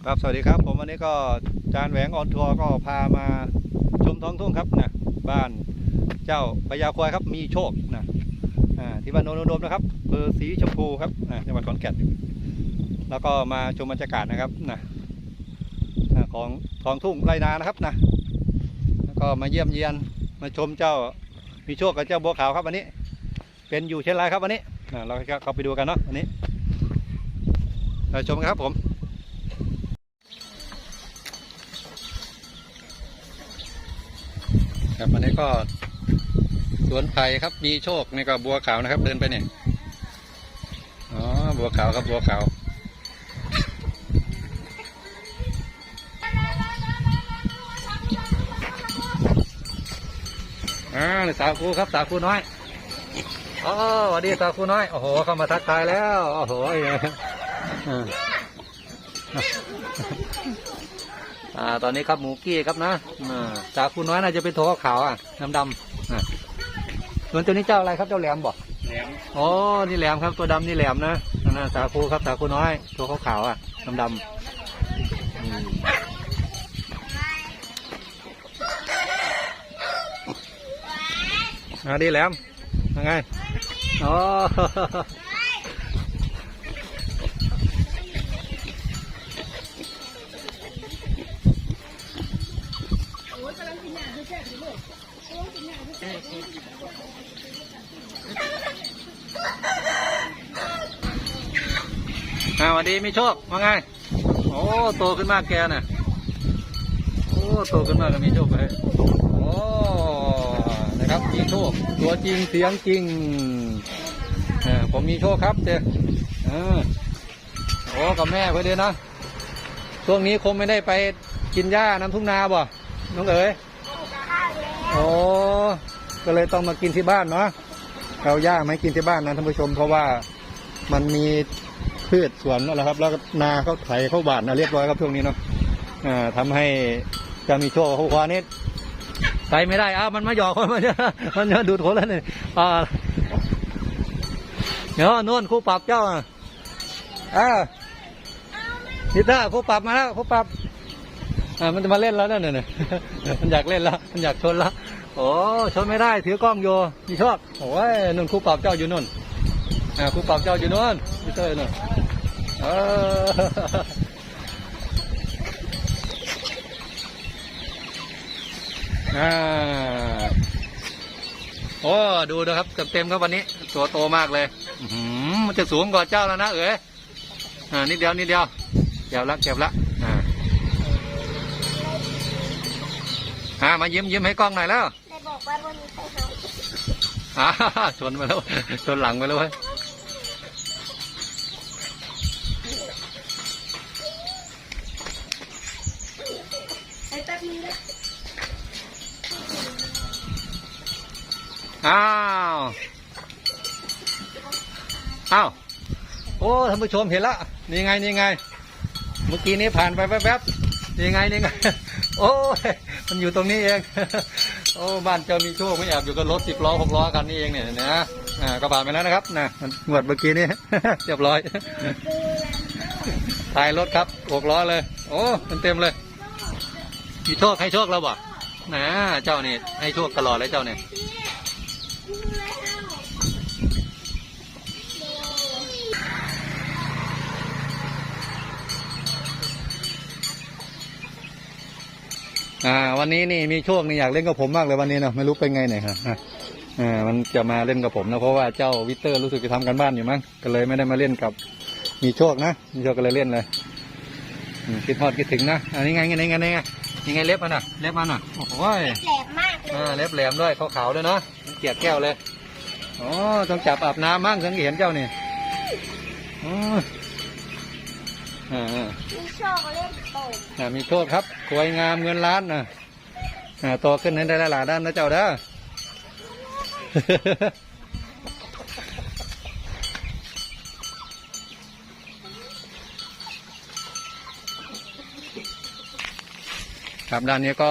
ครับสวัสดีครับ ผมวันนี้ก็จานแหวงออนทัวร์ก็พามาชมท้องทุ่งครับนะบ้านเจ้าพญาควายครับมีโชคนะอ่าที่บ้านโนนอุดมนะครับอำเภอสีชมพูครับนะจังหวัดขอนแก่นแล้วก็มาชมบรรยากาศนะครับนะอ่าของท้องทุ่งไรนานะครับนะแล้วก็มาเยี่ยมเยียนมาชมเจ้ามีโชคกับเจ้าบัวขาวครับวันนี้ เป็นอยู่เช่นไรครับวันนี้อ่าเราเข้าไปดูกันเนาะวันนี้เราชมกันครับผม ครับอันนี้ก็สวนไผ่ครับมีโชคนี่ก็บัวขาวนะครับ เดินไปเนี่ยอ๋อบัวขาวครับบัวขาวอ่าสาวครูครับสาวครูน้อยอ๋อสวัสดีสาวครูน้อยโอ้โหเข้ามาทักทายแล้วโอ้โห อ่าอ่าตอนนี้ครับหมูกี้ครับนะอ่าสาวครูน้อยน่าจะเป็นตัวขาวๆอะดำดำๆอ่าส่วนตัวนี้เจ้าอะไรครับเจ้าแหลมบอกแหลมอ๋อนี่แหลมครับตัวดำนี่แหลมนะนั่นนะสาคูครับสาคูน้อยตัวขาวๆอะดำดำๆอืมอ่าดีแหลมยังไงอ๋อ อ่าสวัสดีมีโชคว่าไง โอ้ โตขึ้นมากแกน่ะ โอ้ โตขึ้นมากก็มีโชคเลยโอ้ นะครับ มีโชค ตัวจริง เสียงจริงเออผมมีโชคครับเจ้เออโอ้กับแม่เพื่อนเดียวนะ ช่วงนี้คงไม่ได้ไปกินหญ้าน้ำทุ่งนาบ่ น้องเอ๋ยโอ้ ก็เลยต้องมากินที่บ้านเนาะเอาหญ้ามาให้กินที่บ้านนะท่านผู้ชม เพราะว่ามันมีพืชสวนนั่นแหละครับ แล้วนาเขาไถเขาบาดนะเรียบร้อยครับช่วงนี้เนาะอ่าทำให้จะมีโชคคู่ควานี้ไปไม่ได้อ้าวมันมาหยอกคนมันจะมันจะดูดคนแล้วเนี่ยอ่าเดี๋ยวนู่นครูปรับเจ้าอะอ่านิต้าครูปรับมาแล้วครูปรับอ่ามันจะมาเล่นแล้วนั่นน่ะมันอยากเล่นแล้วมันอยากชนแล้ว โอ้ชนไม่ได้ถือกล้องโยมีโชคโอ้ยนู่นครูปรับเจ้าอยู่นู่นอ่าครูปรับเจ้าอยู่นู่นพี่เต้ยนู่นเอออ่าโอ้ดูนะครับเต็มเต็มๆครับวันนี้ ตัวโตมากเลยมันจะสูงกว่าเจ้าแล้วนะเอ๋ยอ่านิดเดียวนิดเดียวเก็บละเก็บละอ่าอ่ามายิ้มยิ้มให้กล้องหน่อยแล้ว บอกว่าวันนี้ไปหาอ่าชนมาแล้วชนหลังไปแล้วเว้ยไปแป๊บนึงนะอ้าวอ้าวโอ้ท่านผู้ชมเห็นละนี่ไงนี่ไง เมื่อกี้นี้ผ่านไปแป๊บๆนี่ไงนี่ไงโอ้ยมันอยู่ตรงนี้เอง โอ้บ้านเจอมีโชคไม่แอบอยู่กับรถสิบล้อหกล้อกันนี่เองเนี่ยนะอ่ากระบาดไปแล้วนะครับนะหงวดเมื่อกี้นี้เรียบร้อยถ่ายรถครับหกล้อเลย โอ้เต็มเลย มีโชคให้โชคเราบ่นะเจ้านี่ให้โชคตลอดเลยเจ้าเนี่ อ่า วันนี้นี่มีโชคนี่อยากเล่นกับผมมากเลยวันนี้เนาะไม่รู้เป็นไงเนี่ยครับอะอ่ามันจะมาเล่นกับผมนะเพราะว่าเจ้าวิเตอร์รู้สึกจะทำกันบ้านอยู่มั้งก็เลยไม่ได้มาเล่นกับ มีโชคนะมีโชคก็เลยเล่นเลยอืมคิดทอดคิดถึงนะอันนี้ไงไงไงไงไงยังไงเล็บมันอะเล็บมันอะโอ้โหแหลมมากเลยอ่าเล็บแหลมด้วยขาวๆด้วยเนาะมันเกลียดแก้วเลยอ๋อต้องจับอาบน้ำมั่งถึงจะเห็นเจ้านี่อ๋อ อ่าอ่ามีโชคเล่นโป่งอ่ามีโชคครับสวยงามเงินล้านนะอ่าโตขึ้นให้ได้หลายๆด้านนะเจ้าเด้อครับด้านนี้ก็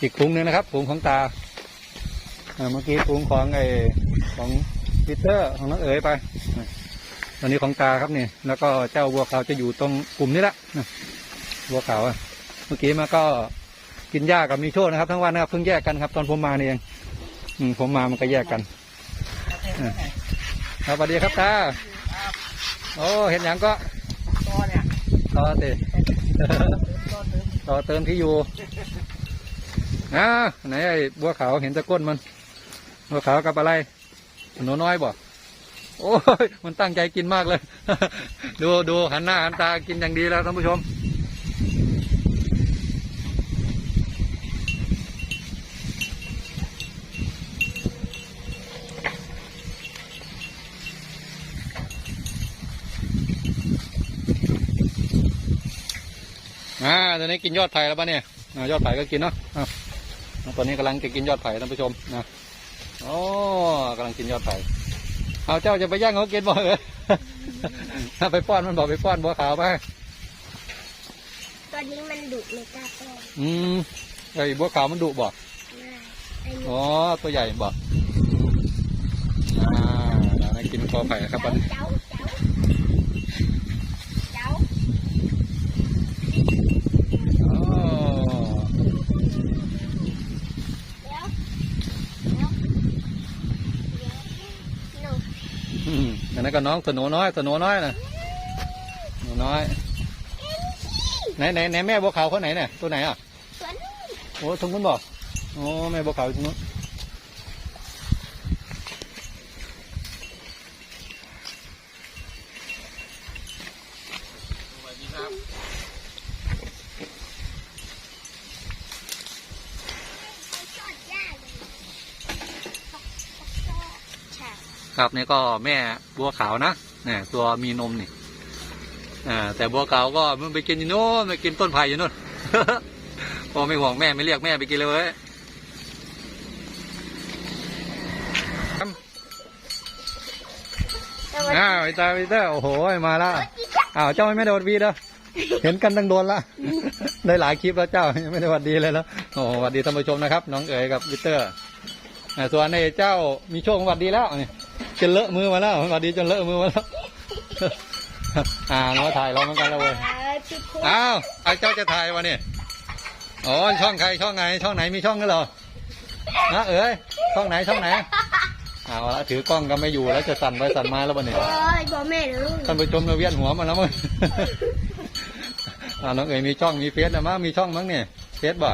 อีกพุงหนึงนะครับพุงของตาอ่าเมื่อกี้พุงของไอของปีเตอร์ของน้องเอ๋ยไป ตัวนี้ของตาครับนี่แล้วก็เจ้าวัวขาวจะอยู่ตรงกลุ่มนี้แหละนะวัวขาวอะเมื่อกี้มาก็กินหญ้ากับมีโชคนะครับ ทั้งวันนะครับเพิ่งแยกกันครับ ตอนผมมานี่เองอืมผมมามันก็แยกกันอะครับสวัสดีครับตาโอ้เห็นอย่างก็ตัวเนี่ยต่อเตตัวนึงต่อเติมที่อยู่อ่าไหนไอ้บัวขาวเห็นตะก้นมันบัวขาวกับอะไรหนูน้อยบ่ โอ้ยมันตั้งใจกินมากเลย ดูดูหันหน้าหันตากินอย่างดีแล้วท่านผู้ชม อ่าตอนนี้กินยอดไผ่แล้วปะเนี่ยอยอดไผ่ก็กินเนาะอะตอนนี้กำลังจะกินยอดไผ่ท่านผู้ชมนะ โอ้กำลังกินยอดไผ่ เอาเจ้าจะไปย่างเขากินบ่เหรอถ้าไปป้อนมันบอกไปป้อนบัวขาวไปตัวนี้มันดุไม่กล้าป้อนอืมไอ้บัวขาวมันดุบ่ง่ายไอ้นี่อ๋อตัวใหญ่บ่อ่าเดี๋ยวนะกินคอไผ่ครับวันนี้ เจ้าเจ้าเจ้า อ๋อ เดี๋ยวเดี๋ยวเดี๋ยวหนู อืมอันนั้นก็น้องสโหนน้อยสโหนน้อยนะหนูน้อย ไหนไหนไหนแม่บัวขาวคนไหนเนี่ยตัวไหนอะสวนนี่โอ้ตรงนู้นบอกโอ้แม่บัวขาวอยู่ตรงนู้น ชอดยากเลยใช่ ครับนี่ก็แม่บัวขาวนะเนี่ยตัวมีนมนี่อ่าแต่บัวขาวก็มันไปกินอยู่โน่นไปกินต้นไผ่อยู่โน่นพอไม่ห่วงแม่ไม่เรียกแม่ไปกินเลยเว้ยแต่ว่าอ้าวไอ้ตาพีเตอร์โอ้โหมาแล้วอ้าวเจ้าไม่ได้วัดวีเด้อเห็นกันตั้งโดนละได้หลายคลิปแล้วเจ้ายังไม่ได้หวัดดีเลยแล้วโอ้หวัดดีท่านผู้ชมนะครับ น้องเอ๋ยกับพีเตอร์อ่าส่วนในเจ้ามีโชคหวัดดีแล้วนี่ จนเลอะมือมาแล้วหวัดดีจนเลอะมือมาแล้วอ่าน้องถ่ายเราเหมือนกันแล้วเว้ยเออจุดคุอ้าวไอ้เจ้าจะถ่ายวะเนี่ยอ๋อช่องใครช่องไหนช่องไหนมีช่องกันเหรอนะเอ๋ยช่องไหนช่องไหนเอาละถือกล้องก็ไม่อยู่แล้วจะสั่นไปสั่นมาแล้ววะเนี่ยโอ้ยบอกแม่เลยท่านผู้ชมเราเวียนหัวมาแล้วมั้งอ่าน้องเอ๋ยมีช่องมีเฟซนะมั้งมีช่องมั้งเนี่ยเฟซบ่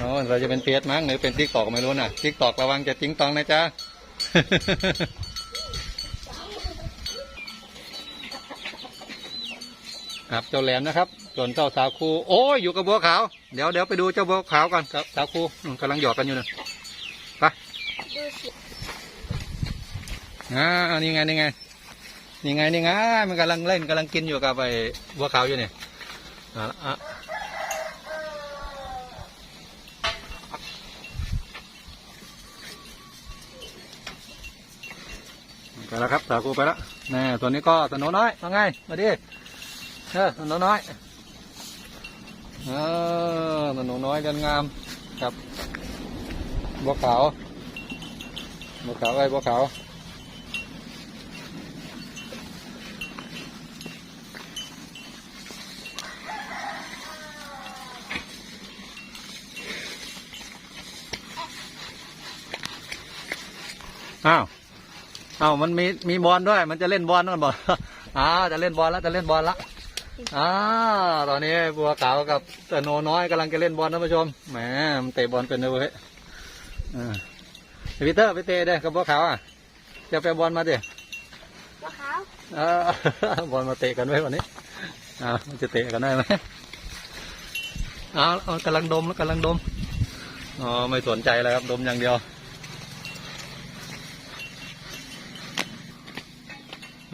อ๋อเราจะเป็นเฟซมั้งหรือเป็นทิกตอกไม่รู้นะทิกตอกระวังจะติ้งตองนะจ๊ะ ครับเจ้าแหลมนะครับ ส่วนเจ้าสาวคูโอ้ยอยู่กับบัวขาว เดี๋ยวเดี๋ยวไปดูเจ้าบัวขาวก่อนครับสาวคูอืมกำลังหยอกกันอยู่นะไปดูสิอ่านี่ไงนี่ไงนี่ไงนี่ไงมันกำลังเล่นกำลังกินอยู่กับไอ้บัวขาวอยู่เนี่ยอ่า ไปแล้วครับสาวคูไปแล้วนี่ตัวนี้ก็สโนน้อยว่าไงมาดิเออสโนน้อยเออสโนน้อยกันงามกับบัวขาวบัวขาวไอ้บัวขาวอ้าว อ้าวมันมีมีบอลด้วย มันจะเล่นบอลนั่นบ่อ้าวจะเล่นบอลแล้วจะเล่นบอลละอ้าวตอนนี้บัวขาวกับตะโนน้อยกำลังจะเล่นบอลท่านผู้ชมแหมมันเตะบอลเป็นเลยเว้ยอ่าพีเตอร์ไปเตะเด้กับบัวขาวอะจะไปเอาบอลมาเด้ว่าเขาเออบอลมาเตะกันไว้วันนี้อ้าวมันจะเตะกันได้ไหมอ้าวเอากำลังดมแล้วกำลังดมอ๋อไม่สนใจเลยครับดมอย่างเดียว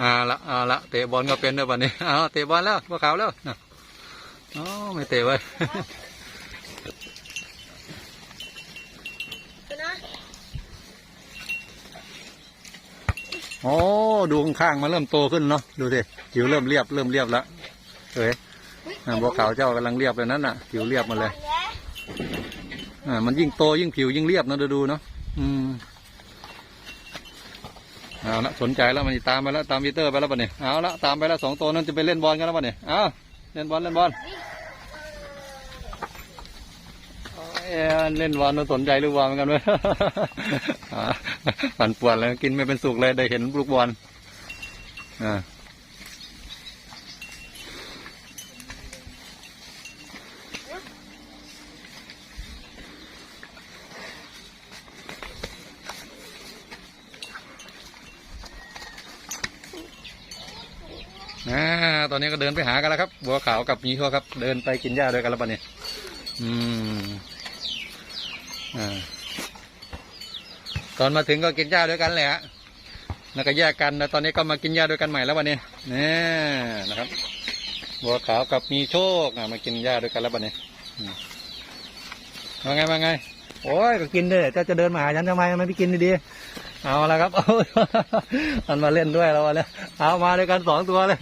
อ่าละอ่าละเตะบอลก็เป็นด้วยวันนี้อ้าวเตะบอลแล้วบัวขาวแล้วน่ะอ๋อไม่เตะไว้ยโอ้ดูข้างๆมาเริ่มโตขึ้นเนาะดูสิผิวเริ่มเรียบเริ่มเรียบแล้วเฮ้ยอ่าบัวขาวเจ้ากำลังเรียบเลยนั่นน่ะ ผิวเรียบมาเลยอ่ามันยิ่งโตยิ่งผิวยิ่งเรียบนะดูดูเนาะอืม เอาเอาละสนใจแล้วมันตามไปแล้วตามวิเตอร์ไปแล้วปะเนี่ยเอาละตามไปแล้วสองตัวนั่นจะไปเล่นบอลกันแล้วปะเนี่ยเอาเล่นบอลเล่นบอลเล่นบอลมันสนใจลูกบอลเหมือนกันเว้ยอ่าปั่นป่วนแล้วกินไม่เป็นสุขเลยได้เห็นลูกบอลอ่า อ่าตอนนี้ก็เดินไปหากันแล้วครับ บัวขาวกับมีทั่วครับ เดินไปกินหญ้าด้วยกันแล้วปะเนี่ยอืมอ่าตอนมาถึงก็กินหญ้าด้วยกันแหละแล้วก็แยกกันแล้วตอนนี้ก็มากินหญ้าด้วยกันใหม่แล้ววันนี้นี่นะครับ บัวขาวกับมีโชคอะมากินหญ้าด้วยกันแล้ววันนี้มาไงมาไง โอ้ยก็กินเด้เจ้าจะเดินมาหาฉันทำไมไม่ไปกินดีๆ เอาและครับเอามันมาเล่นด้วยแล้ววันนี้เอามาด้วยกันสองตัวเลย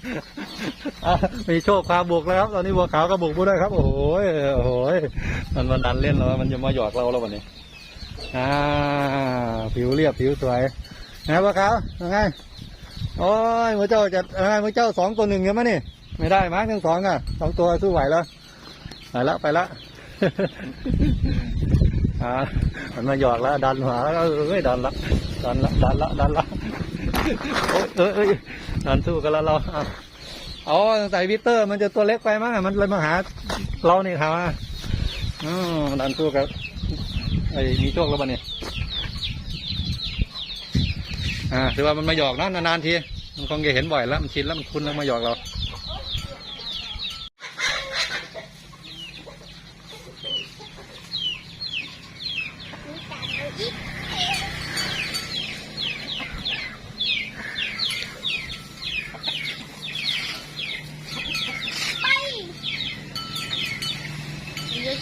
มีโชคพาบุกแล้วครับตอนนี้บัวขาวก็บุกมาด้วยครับ โอ้โหโอ้โหมันมาดันเล่นแล้วมันจะมาหยอกเราแล้ววันนี้อ่าผิวเรียบผิวสวยนะพ่อเขายังไงโอ้ยมือเจ้าจะยังไงมือเจ้าสองตัวหนึ่งยังไหมนี่ไม่ได้มั้งทั้งสองอะสองตัวสู้ไหวแล้วไปละไปละอ่ามันมาหยอกแล้วดันหัวแล้วเอ้ยดันละ ดันละดันละดันละโอ้ยเอ้ยเอ้ยดันสู้กันแล้วเราเอาเอาใส่วิเตอร์ มันจะตัวเล็กไปมั้งมันเลยมาหา เราเนี่ครับอืมดันสู้กับไอ้มีโชคแล้วบ้าเนี่ยอ่าถือว่ามันมาหยอกนะนานๆทีมันคงจะเห็นบ่อยแล้วมันชินแล้วมันคุ้นแล้วมาหยอกเรา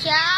เ